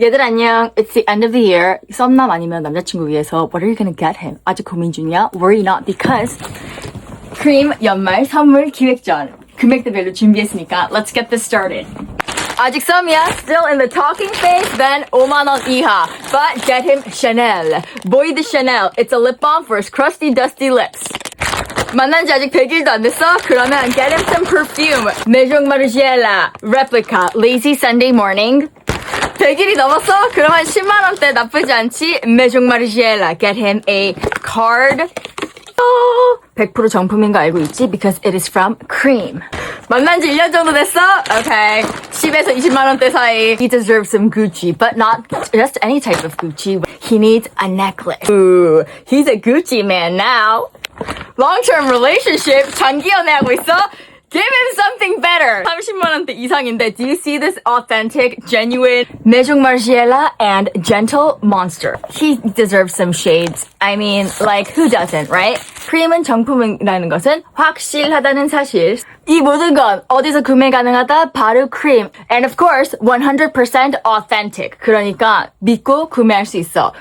얘들 안녕. It's the end of the year. 썸남 아니면 남자친구 위해서 What are you gonna get him? 아직 고민 중이야? Worry not because 크림 연말 선물 기획전 금액대별로 준비했으니까 Let's get this started. 아직 썸이야. Still in the talking phase. Then 5만 원 이하. But get him Chanel. Boy the Chanel. It's a lip balm for his crusty dusty lips. 만난 지 아직 100일도 안 됐어? 그러면 get him some perfume. Maison Margiela. Replica. Lazy Sunday morning. 100일이 넘었어? 그러면 10만원대 나쁘지 않지? Maison Margiela. Get him a card. 어, 100% 정품인 거 알고 있지? Because it is from Cream. 만난 지 1년 정도 됐어? Okay. 10에서 20만원대 사이. He deserves some Gucci, but not just any type of Gucci. He needs a necklace. Ooh, he's a Gucci man now. long-term relationship 장기 연애하고 있어? Give him something better. 30만 원대 이상인데 do you see this authentic, genuine Maison Margiela and gentle monster? He deserves some shades. I mean, like who doesn't, right? 크림은 정품이라는 것은 확실하다는 사실. 이 모든 건 어디서 구매 가능하다? 바로 크림. And of course, 100% authentic. 그러니까 믿고 구매할 수 있어.